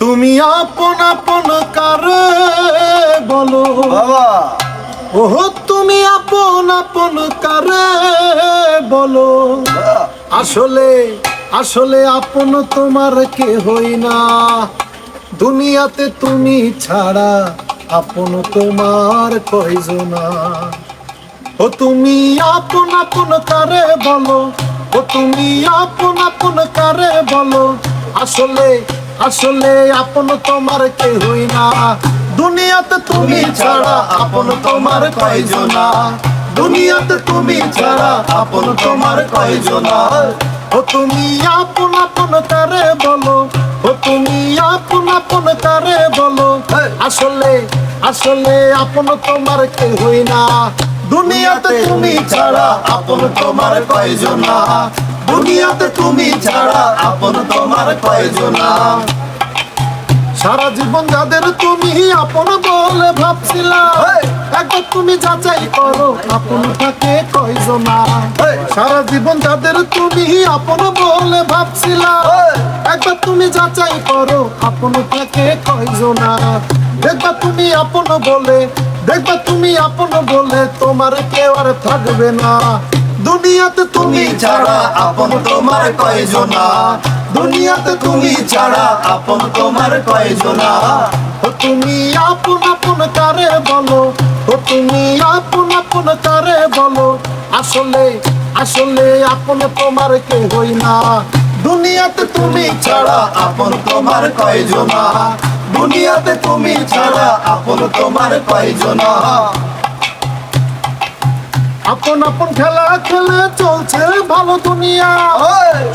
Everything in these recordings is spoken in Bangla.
তুমি আপন আপন কারে বলো। বাবা। ওহ তুমি আপন আপন কারে বলো। আসলে আসলে আপন তোমার কে হই না। দুনিয়াতে তুমি ছাড়া আপন তোমার কয়জনা ও তুমি আপন আপন কারে বলো। ও তুমি আপন আপন কারে বলো। আসলে আসলে আপন তোমার কে হই না। দুনিয়াতে তুমি ছাড়া আপন তোমার কয়জনা দুনিয়াতে তুমি ছাড়া আপন তোমার কয়জনা ও তুমি আপন আপন কারে বলো, ও তুমি আপন আপন কারে বলো। আসলে আসলে আপন তোমার কে হই না। দুনিয়াতে তুমি ছাড়া আপন তোমার কয়জনা দুনিয়াতে তুমি ছাড়া আপন তোমার কয়জনা সারা জীবন যাদের তুমি আপন বলে ভাবছিলা! একবার তুমি যাচাই করো আপন থাকে কয়জনা! সারা জীবন যাদের তুমি আপন বলে ভাবছিলা! একবার তুমি যাচাই করো আপন থাকে কয়জনা দেখবা তুমি আপন বলে দেখবা তুমি আপন বলে তোমার কেউ আর থাকবে না দুনিয়াতে তুমি ছাড়া আপন তোমার কয়জনা? দুনিয়াতে তুমি ছাড়া আপন তোমার কয়জনা? ও তুমি আপন আপন কারে বলো? ও তুমি আপন আপন কারে বলো? আসলে আসলে আপন তোমার কে হই না। দুনিয়াতে তুমি ছাড়া আপন তোমার কয়জনা? দুনিয়াতে তুমি ছাড়া আপন তোমার কয়জনা? আপন আপন খেলা খেলে চলছে ভালো দুনিয়া।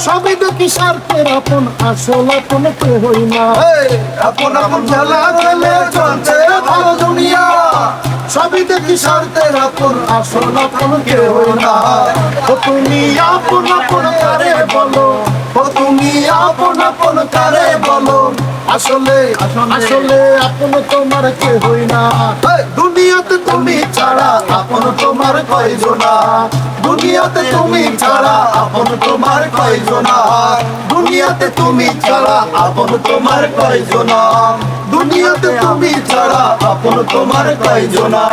সবই দেখি স্বার্থের আপন আসল আপন কে হই। না আপন আপন খেলা খেলে চলছে ভালো দুনিয়া। সবই দেখি স্বার্থের আপন আসল আপন কে হই না তুমি আপন আপন কারে বলো? তুমি আপন আপন কারে বলো? আসলে আসলে আপন তোমার কে হই না তুমি ছাড়া আপন তোমার কয়জনা দুনিয়াতে তুমি ছাড়া আপন তোমার কয়জনা দুনিয়াতে তুমি ছাড়া আপন তোমার কয়জনা দুনিয়াতে তুমি ছাড়া আপন তোমার কয়জনা